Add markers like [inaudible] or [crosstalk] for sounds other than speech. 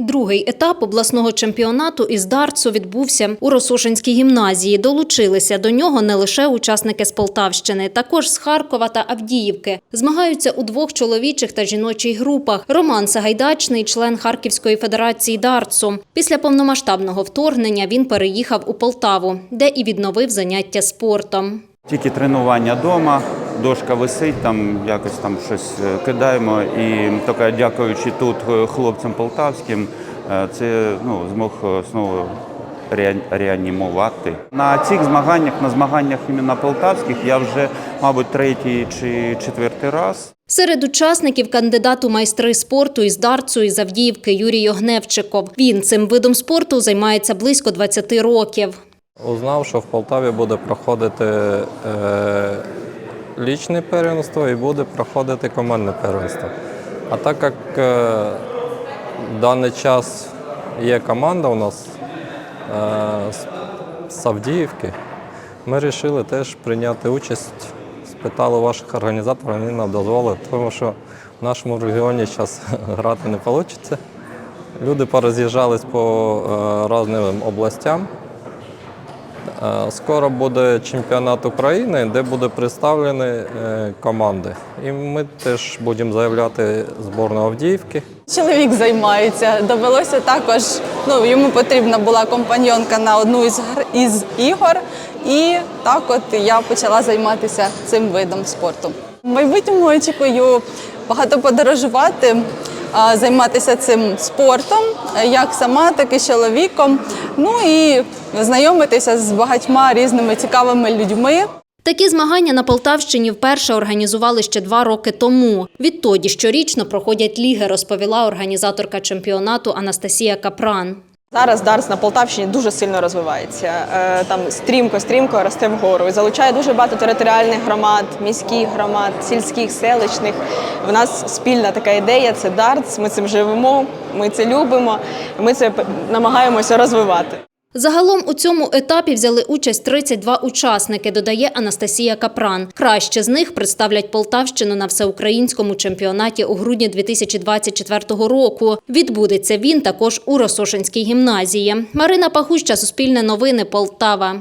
Другий етап обласного чемпіонату із дартсу відбувся у Росошинській гімназії. Долучилися до нього не лише учасники з Полтавщини, також з Харкова та Авдіївки. Змагаються у двох чоловічих та жіночих групах. Роман Сагайдачний, член Харківської федерації дартсу. Після повномасштабного вторгнення він переїхав у Полтаву, де і відновив заняття спортом. Тільки тренування вдома, дошка висить, там якось там щось е, кидаємо. І тільки дякуючи тут е, хлопцям полтавським, е, це ну, змог знову реанімувати. На цих змаганнях, на змаганнях іменно полтавських, я вже, мабуть, третій чи четвертий раз. Серед учасників кандидат у майстри спорту із дартсу із Авдіївки Юрій Огневчиков. Він цим видом спорту займається близько 20 років. Узнав, що в Полтаві буде проходити лічне первенство і буде проходити командне первенство. А так як е, в даний час є команда у нас е, з- з Авдіївки, ми вирішили теж прийняти участь. Спитали ваших організаторів, вони нам дозволили, тому що в нашому регіоні зараз [laughs] грати не вийде. Люди пороз'їжджались по е, різним областям. Е, Скоро буде чемпіонат України, де будуть представлені е, команди. І ми теж будемо заявляти зборну Авдіївки. Чоловік займається. Довелося також, ну йому потрібна була компаньонка на одну із із ігор. І так от я почала займатися цим видом спорту. В майбутньому очікую багато подорожувати, займатися цим спортом, е, як сама, так і чоловіком. Ну і знайомитися з багатьма різними цікавими людьми. Такі змагання на Полтавщині вперше організували ще два роки тому. Відтоді щорічно проходять ліги, розповіла організаторка чемпіонату Анастасія Капран. Зараз Дарс на Полтавщині дуже сильно розвивається. Е, Там стрімко-стрімко росте вгору і залучає дуже багато територіальних громад, міських громад, сільських, селищних. В нас спільна така ідея це дартс. Ми цим живемо, ми це любимо. Ми це намагаємося розвивати. Загалом у цьому етапі взяли участь 32 учасники, додає Анастасія Капран. Краще з них представлять Полтавщину на всеукраїнському чемпіонаті у грудні 2024 року. Відбудеться він також у Росошинській гімназії. Марина Пахуща, Суспільне новини, Полтава.